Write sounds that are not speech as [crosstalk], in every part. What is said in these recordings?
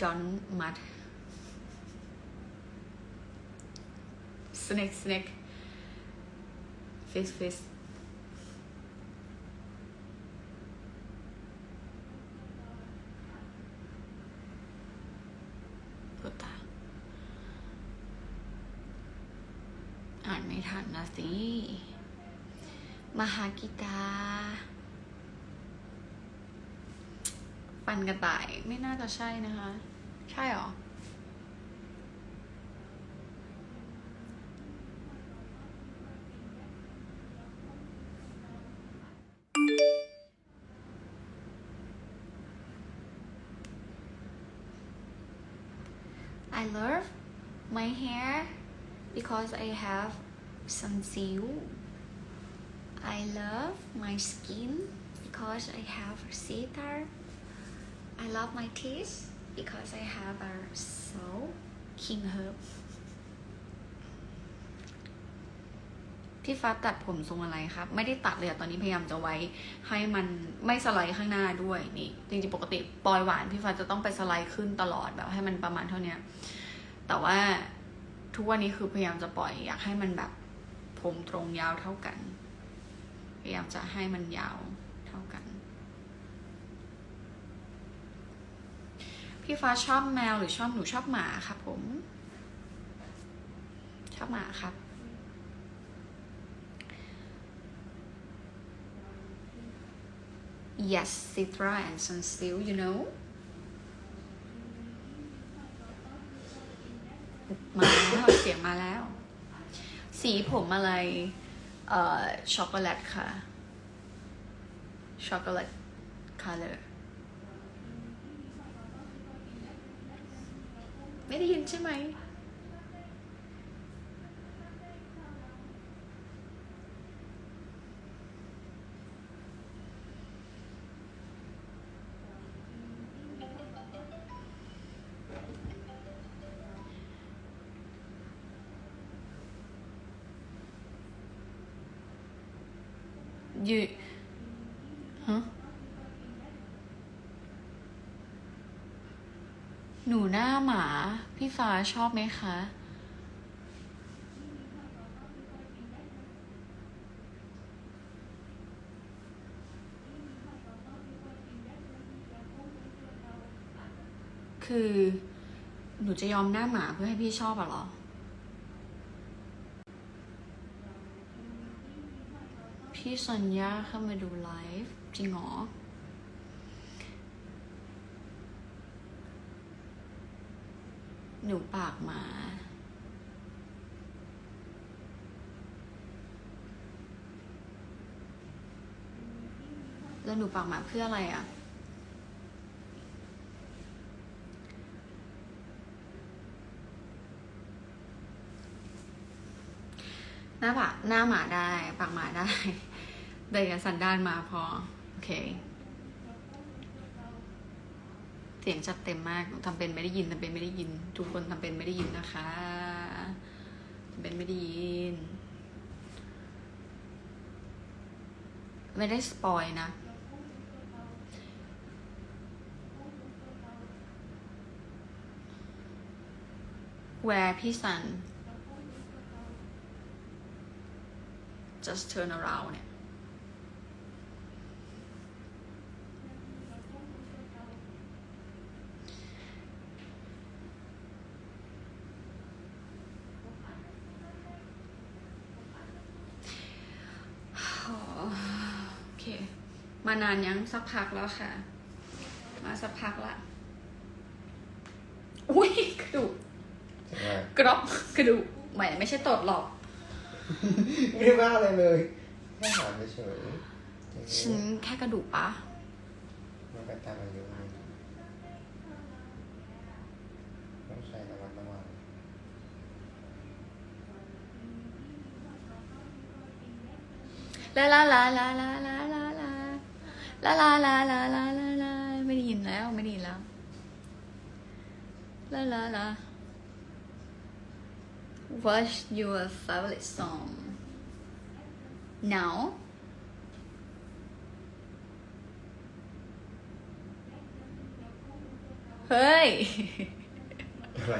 จอหนมัดสเน็กสเน็กฟิสฟิสปวดตาอ่านไม่ทันนะสิ มหากิตา ปันกระต่ายไม่น่าจะใช่นะคะ ใช่หรอ I love my hair because I have some seal. I love my skin because I have sitar. I love my teeth because I have a so king herb พี่ฟ้าตัดผมทรงอะไรครับ ไม่ได้ตัดเลยอะตอนนี้พยายามจะไว้ ให้มันไม่สไลด์ข้างหน้าด้วยนี่จริงๆปกติปลอยหวานพี่ฟ้าจะต้องไปสไลด์ขึ้นตลอดแบบให้มันประมาณเท่านี้แต่ว่าทุกวันนี้คือพยายามจะปล่อยอยากให้มันแบบผมตรงยาวเท่ากัน พยายามจะให้มันยาวเท่ากัน พี่ฟ้าชอบแมวหรือชอบหนูชอบหมาครับผม ชอบหมาครับ yes Citra and Sunsil you know มาแล้วเสียงมาแล้ว สีผมอะไร เอ่อ ช็อกโกแลตค่ะ ช็อกโกแลต color Mày đi chứ mày. You พี่ฟ้าชอบไหมคะ คือ หนูจะยอมหน้าหมาเพื่อให้พี่ชอบอะเหรอพี่สัญญาเข้ามาดูไลฟ์จริงเหรอ หนูปากหมา แล้วหนูปากหมาเพื่ออะไรอะ หน้าปากหน้าหมาได้ ปากหมาได้ แต่อย่าสันดานมาพอ โอเค เสียงจัดเต็มมากหนูทำเป็นไม่ได้ยินทำเป็นไม่ได้ยิน ทุกคนทำเป็นไม่ได้ยินนะคะทำเป็นไม่ได้ยิน ไม่ได้สปอยนะแวร์พี่สัน just turn around เนี่ย มานานยังสักพักแล้วค่ะ มาสักพักละ อุ้ยกระดูกกรอบกระดูกหมไม่ใช่ตดหรอก ไม่ได้ว่าอะไรเลยแค่ถามเฉยฉันแค่กระดูกปะมันเป็นตามอายุต้องใช้ระมัดระวังลาลาลาลาลา ลาลาลาลาลาลาลาไม่ได้ยินแล้วไม่ได้ยินแล้วลาลาลา What's your favorite song now เฮ้ยอะไร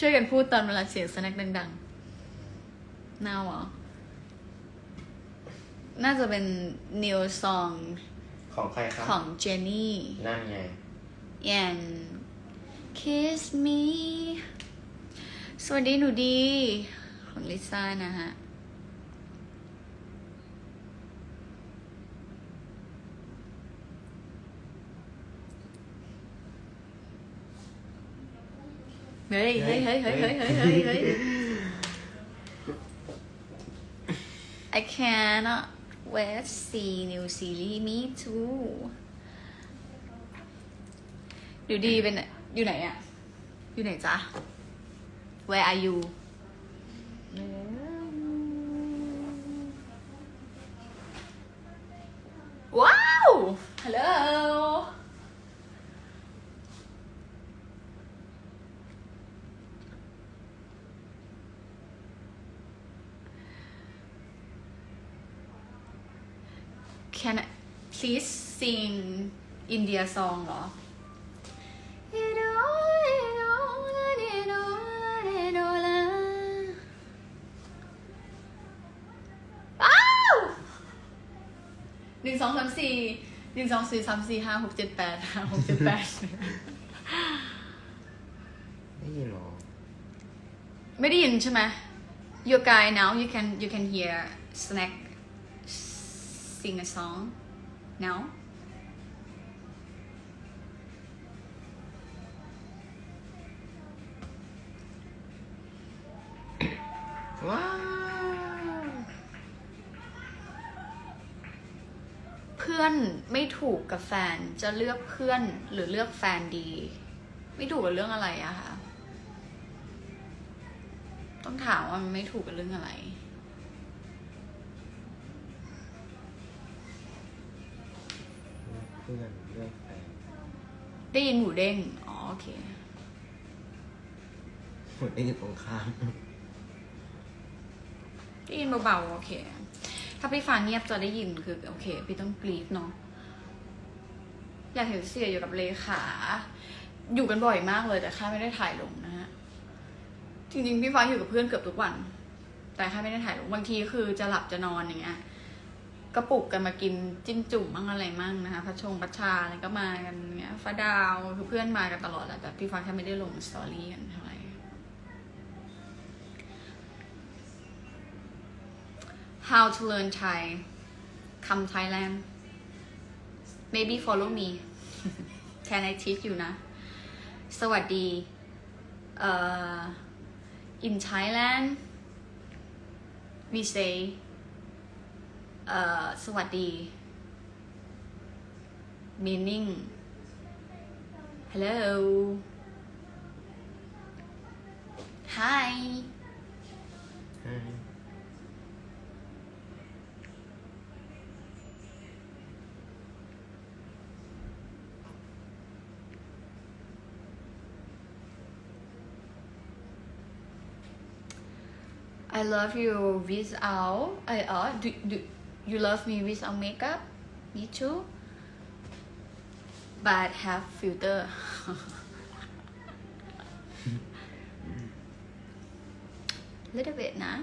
ช่วยกันพูดตอนเวลาเสียงสแน็คดังๆน่าเหรอ น่าจะเป็น new song ของใครครับ ของเจนนี่ นั่นไง and kiss me สวัสดีหนูดี ของลิซ่านะฮะ เฮ้ยเฮ้ยเฮ้ยเฮ้ยเฮ้ยเฮ้ยเฮ้ย I cannot wait to see new series me too อยู่ดีเป็นอยู่ไหนอะอยู่ไหนจ๊ะ Where are you ว้าว ฮัลโหล Can I please sing India song เหรออ้าวหนึ่งสองสามสี่หนึ่งสองสี่สามสี่ห้าหกเจ็ดแปดห้าหกเจ็ดแปดได้ยินเหรอ ไม่ได้ยินใช่ไหม Your guy now you can you can hear snack sing a song now ว้าวเพื่อนไม่ถูกกับแฟนจะเลือกเพื่อนหรือเลือกแฟนดี ไม่ถูกกับเรื่องอะไรอะคะต้องถามว่ามันไม่ถูกกับเรื่องอะไร พื่อนเรื่องแฟนได้ยินหมูเด้ง อ๋อโอเค หมดได้ยินตรงข้ามได้ยินเบาๆโอเค ถ้าพี่ฟังเงียบจะได้ยินคือโอเค พี่ต้องกรีดเนาะ อยากเห็นเสียอยู่กับเลขา อยู่กันบ่อยมากเลยแต่ค่าไม่ได้ถ่ายลงนะฮะ จริงๆ พี่ฟ้าอยู่กับเพื่อนเกือบทุกวัน แต่ค่าไม่ได้ถ่ายลง บางทีคือจะหลับจะนอนอย่างเงี้ย ก็ปลุกกันมากินจิ้มจุ่มมั่งอะไรมั่งนะคะพัชชงพัชชาอะไรก็มากันเงี้ยฟ้าดาวคือเพื่อนมากันตลอดแหละแต่พี่ฟ้าแค่ไม่ได้ลงสตอรี่กันเท่าไหร่ How to learn Thai come Thailand maybe follow me can I teach you นะ สวัสดีเอ่อ in Thailand we say เอ่อ สวัสดี meaning hello hi ใช่ I love you without I uh do, do you love me without makeup me too but have filter ลิตเบตนะ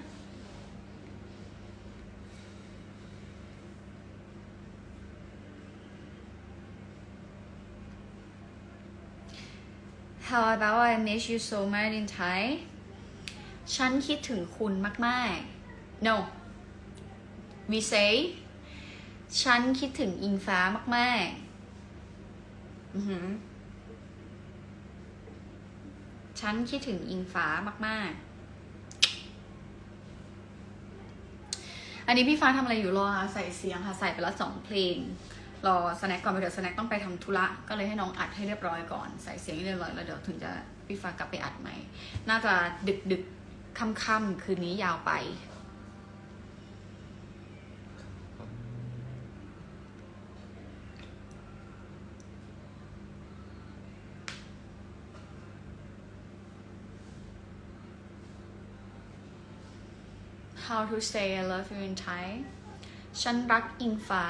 How about I miss you so much in Thai ฉันคิดถึงคุณมาก ๆ no we say ฉันคิดถึงอิงฟ้ามากๆ อือหือฉันคิดถึงอิงฟ้ามาก ๆ อันนี้พี่ฟ้าทำอะไรอยู่รอค่ะใส่เสียงค่ะใส่ไปละสองเพลง รอสแน็คก่อนไปเดี๋ยวสแน็คต้องไปทำธุระ ก็เลยให้น้องอัดให้เรียบร้อยก่อน ใส่เสียงให้เรียบร้อยแล้วเดี๋ยวถึงจะพี่ฟ้ากลับไปอัดใหม่ น่าจะดึกดึกๆค่ำๆคืนนี้ยาวไป how to say I love you in Thai. ฉันรักอิงฟ้า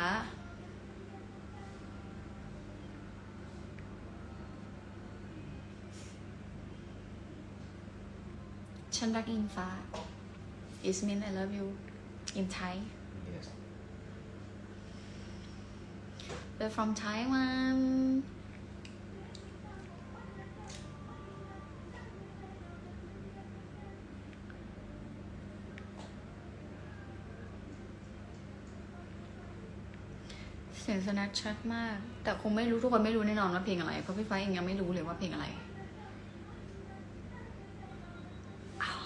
infa is mean I love you in Thai. Yes. We're from Taiwan. สียงสนัดชัดมาก แต่คงไม่รู้ทุกคนไม่รู้แน่นอนว่าเพลงอะไร เพราะพี่ฟ้าเองยังไม่รู้เลยว่าเพลงอะไรอ้าว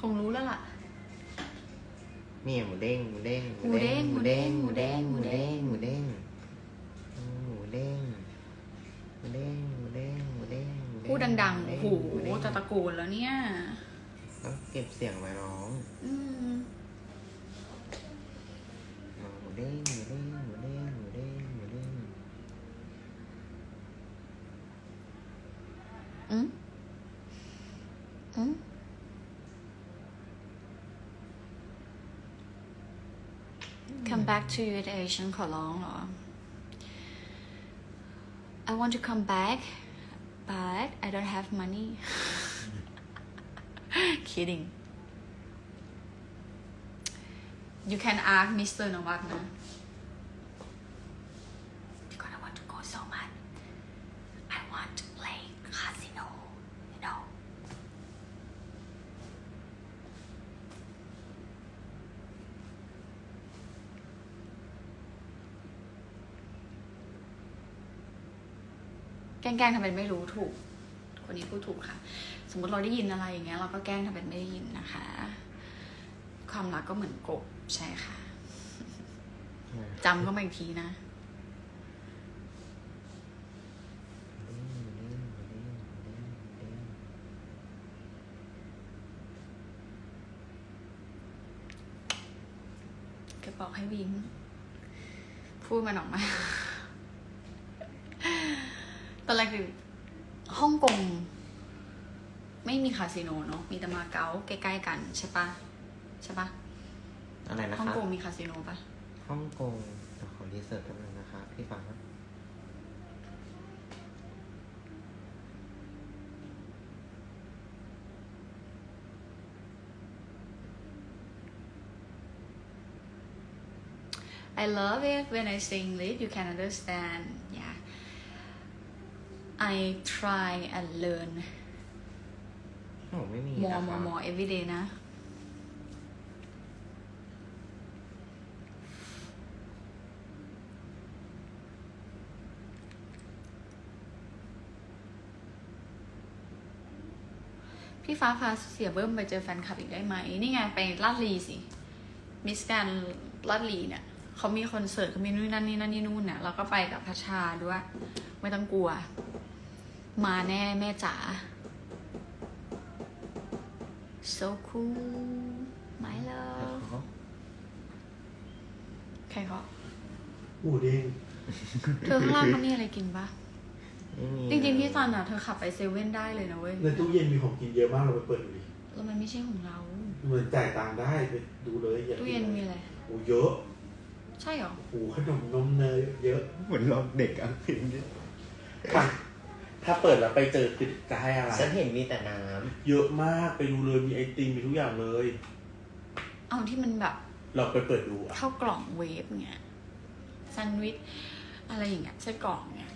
คงรู้แล้วล่ะเนี่ยหมูเด้งหมูเด้งหมูเด้งหมูเด้งหหมูมูเด้เด้งงหมูเด้งหมูเด้งอืมหมูเด้งหมูเด้งหมูเด้งหมูเด้งหมูเด้งพูดดังๆโอ้โหมูเด้งจะตะโกนแล้วเนี่ยต้องเก็บเสียงไว้ร้อง อืม to you at Asian ขอร้องเหรอ I want to come back but I don't have money [laughs] kidding you can ask Mr. Novak นะ แกล้งๆทำเป็นไม่รู้ถูก คนนี้พูดถูกค่ะ สมมติเราได้ยินอะไรอย่างเงี้ย เราก็แกล้งทำเป็นไม่ได้ยินนะคะ ความรักก็เหมือนกบใช่ค่ะจำก็มาอีกทีนะแกบอกให้วิงพูดมันออกมา ตอนแรกคือฮ่องกงไม่มีคาสิโนเนาะมีแต่มาเก๊าใกล้ๆกันใช่ปะใช่ปะอะไรนะฮ่องครับกงมีคาสิโนปะฮ่องกงเดี๋ยวขอรีเสิร์ชกันงนะครับพี่ฟังครับ I love it when I say English you can understand yeah I try and learn โอ้ไม่มี more นะครั more บ more every day นะ พี่ฟ้าพาเสียเบิ้มไปเจอแฟนคลับอีกได้ไหม นี่ไงไปลาดลีสิ มิสแกนลาดลีเนี่ยเขามีคอนเสิร์ตเขามีนู่นนั่นนี่นั่นนี่นู่นเนี่ยเราก็ไปกับพัชชาด้วย ไม่ต้องกลัว มาแน่แม่จ๋า so cool my แล้ว love เขาใครเขาหมูเด้งเธอข้างล่างเขามีอะไรกินปะไม่มีจริงๆพี่ซันอะเธอขับไปเซเว่นได้เลยนะเว้ย ในตู้เย็นมีของกินเยอะมากเราไปเปิดดูดิแล้วมันไม่ใช่ของเรา เหมือนจ่ายตังค์ได้ไปดูเลยอยากตู้กิเย็นอะไรมีอะไรโอ้เยอะ ใช่เหรอโอ้ขนมนมเนยเยอะ เหมือนเราเด็กอะพิมพ์ดิค่ะ ถ้าเปิดแล้วไปเจอคือจะให้อะไร ฉันเห็นมีแต่น้เยอะมากไปดูเลยมีไอติมมีทุกอย่างเลย เอาที่มันแบบเราไปเปิดดูอะเข้ากล่องเวฟเงี้ยแซนด์วิชอะไรอย่างเงี้ยไส้กรอกเงี้ย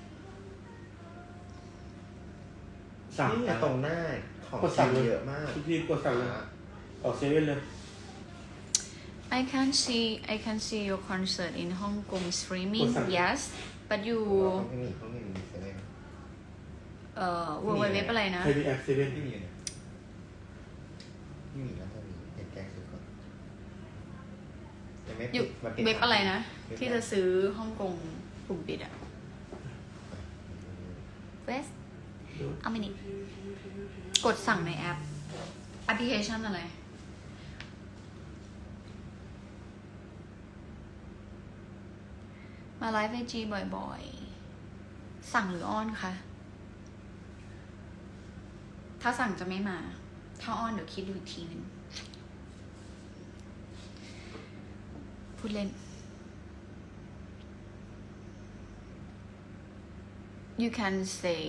ำสั่งนี่ไงนะตรงหน้าของก็สั่งกิเลนยเยอะมากทุกทีกดสั่งเลยออกเซเว่นเลย I can see I can see your concert in Hong Kong streaming กดสั่ง yes but you เขาไม่มีเขาไม่มี เซเว่นเอ่อ w w w อะไรนะใครมีแอปเซเว่นไม่มีเลยไม่มีแล้วตอนนี้เห็นแกซื้อก่อนยังไม่อยู่ปิดมันปิดเว็บอะไรนะเว็บที่จะซื้อฮ่องกงปุ่มปิดอะเวสเอามินิกดสั่งในแอปแอปพลิเคชันอะไรมาไลฟ์ไอจีบ่อยๆ สั่งหรืออ้อนคะ ถ้าสั่งจะไม่มา ถ้าอ้อนเดี๋ยวคิดดูอีกทีหนึ่งพูดเล่น you can say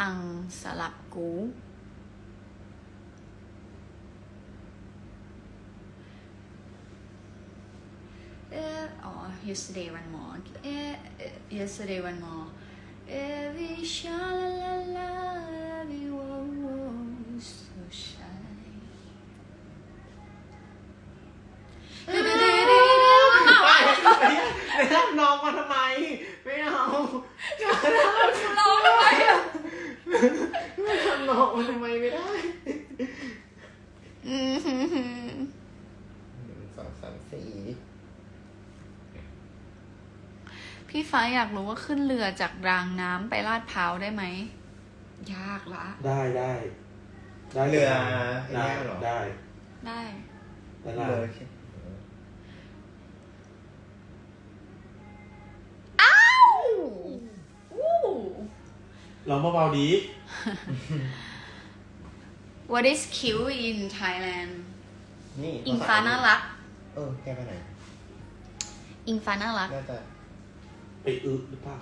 อังสลับกู or yesterday one more yesterday one more every sha la la la พี่ฟ้าอยากรู้ว่าขึ้นเรือจากรางน้ำไปลาดพร้าวได้ไหม ยากละได้ได้ได้เรือได้ไอ้เนี่ยเหรอ ได้ได้ ได้เรือได้ใช่อ้าวอู้ลองเบาๆดี What is cute in Thailand นี่อิงฟ้าน่ารัก เออ แกไปไหน อิงฟ้าน่ารัก น่าจะ ไปอึหรือเปล่า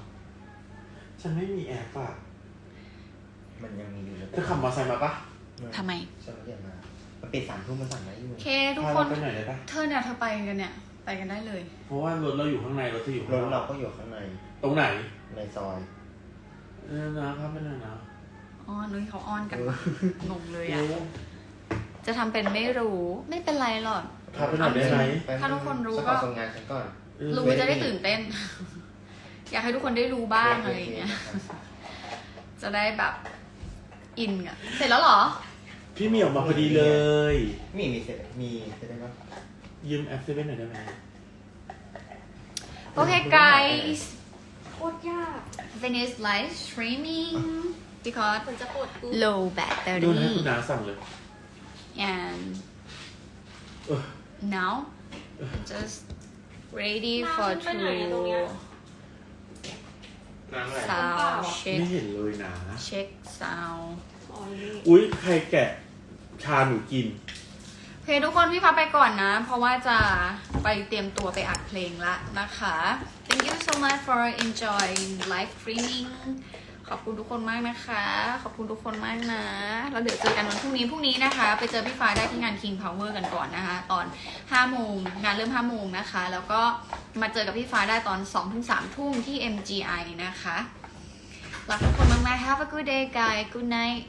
ฉันไม่มีแอร์ป่ะมันยังมีอยู่หรือเปเธอล่าขับมอเตอร์ไซค์มาปะทำไม ฉันไม่เรียนมา มันปิดสามทุ่มมันสั่งได้อยู่โอเคทุกพาคเราน ไปหน่อยได้ปะเธอเนี่ยเธอไปกันเนี่ย ไปกันได้เลย เพราะว่ารถเราอยู่ข้างในรถเธออยู่รข้างถนเราอกก็อยู่ข้างใน ตรงไหนในซอยเออนะครับไม่นานนะอ้อนนุ้ยเขาอ้อนกันเออวะงงเลยเออะอจะทำเป็นไม่รู้ไม่เป็นไรหรอก พาไปหน่อยได้ไหม ถ้าทุกคนรู้ฉัก็ขอส่งงานฉันก่อนเออรู้จะได้ตื่นเต้น อยากให้ทุกคนได้รู้บ้างอะไรอย่างเงี้ย จะได้แบบอินอะเสร็จแล้วเหรอ พี่เหมียวมาพอดีเลย มีมีเสร็จมีเสร็จได้ปะยืมแอปเซเว่นหน่อยได้ไหมโอเค guys โคตรยาก finish live streaming because เหมือนจะปวดกู low ดูให้คุณ battery น้าสั่งเลย and เออ now just ready น้า for ฉันไปไหนอะตรงเนี้ย to น้ำอะไร sound ไม่ check เห็นเลยนะ check sound อ๋อนี่อุ๊ยใครแกะชาหนูกินโอเคทุกคนพี่พักไปก่อนนะ เพราะว่าจะไปเตรียมตัวไปอัดเพลงละนะคะ thank you so much for enjoying live streaming ขอบคุณทุกคนมากนะคะ ขอบคุณทุกคนมากนะ แล้วเดี๋ยวเจอกันวันพรุ่งนี้ พรุ่งนี้นะคะ ไปเจอพี่ฟ้าได้ที่งาน King Power กันก่อนนะคะ ตอน5โมง งานเริ่ม5โมงนะคะ แล้วก็มาเจอกับพี่ฟ้าได้ตอน2ถึง3ทุ่มที่ MGI นะคะ รักทุกคนมากๆ Have a good day guys good night